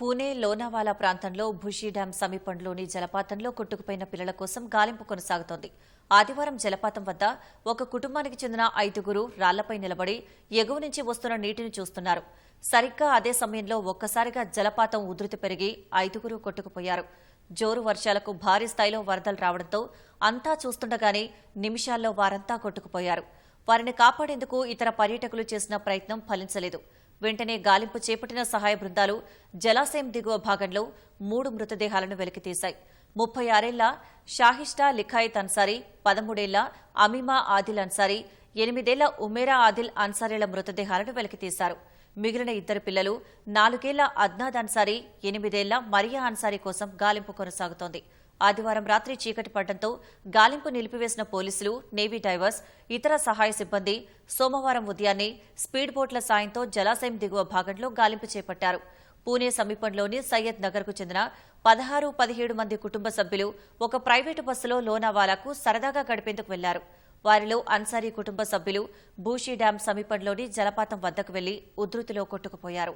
పూణే లోనావాలా ప్రాంతంలో భుషి డ్యాం సమీపంలోని జలపాతంలో కొట్టుకుపోయిన పిల్లల కోసం గాలింపు కొనసాగుతోంది. ఆదివారం జలపాతం వద్ద ఒక కుటుంబానికి చెందిన ఐదుగురు రాళ్ళపై నిలబడి ఎగువ నుంచి వస్తున్న నీటిని చూస్తున్నారు. సరిగ్గా అదే సమయంలో ఒక్కసారిగా జలపాతం ఉధృతి పెరిగి ఐదుగురు కొట్టుకుపోయారు. జోరు వర్షాలకు భారీ స్థాయిలో వరదలు రావడంతో అంతా చూస్తుండగానే నిమిషాల్లో వారంతా కొట్టుకుపోయారు. వారిని కాపాడేందుకు ఇతర పర్యాటకులు చేసిన ప్రయత్నం ఫలించలేదు. వెంటనే గాలింపు చేపట్టిన సహాయ బృందాలు జలాశయం దిగువ భాగంలో మూడు మృతదేహాలను వెలికితీశాయి. ముప్పై ఆరేళ్ళ షాహిస్టా లిఖాయిత్ అన్సారీ పదమూడేళ్ళ అమీమా ఆదిల్ అన్సారీ ఎనిమిదేళ్ళ ఉమేరా ఆదిల్ అన్సారీల మృతదేహాలను వెలికితీశారు. మిగిలిన ఇద్దరు పిల్లలు నాలుగేళ్ళ అద్నాద్ అన్సారీ ఎనిమిదేళ్ళ మరియా అన్సారీ కోసం గాలింపు కొనసాగుతోంది. ఆదివారం రాత్రి చీకటి పడడంతో గాలింపు నిలిపివేసిన పోలీసులు నేవీ డైవర్స్ ఇతర సహాయ సిబ్బంది సోమవారం ఉదయాన్నే స్పీడ్ బోట్ల సాయంతో జలాశయం దిగువ భాగంలో గాలింపు చేపట్టారు. పూణే సమీపంలోని సయ్యద్ నగర్కు చెందిన పదహారు పదిహేడు మంది కుటుంబ సభ్యులు ఒక ప్రైవేటు బస్సులో లోనావాలాకు సరదాగా గడిపేందుకు వెళ్ళారు. వారిలో అన్సారీ కుటుంబ సభ్యులు భూషీ డ్యాం సమీపంలోని జలపాతం వద్దకు వెళ్ళి ఉధృతిలో కొట్టుకుపోయారు.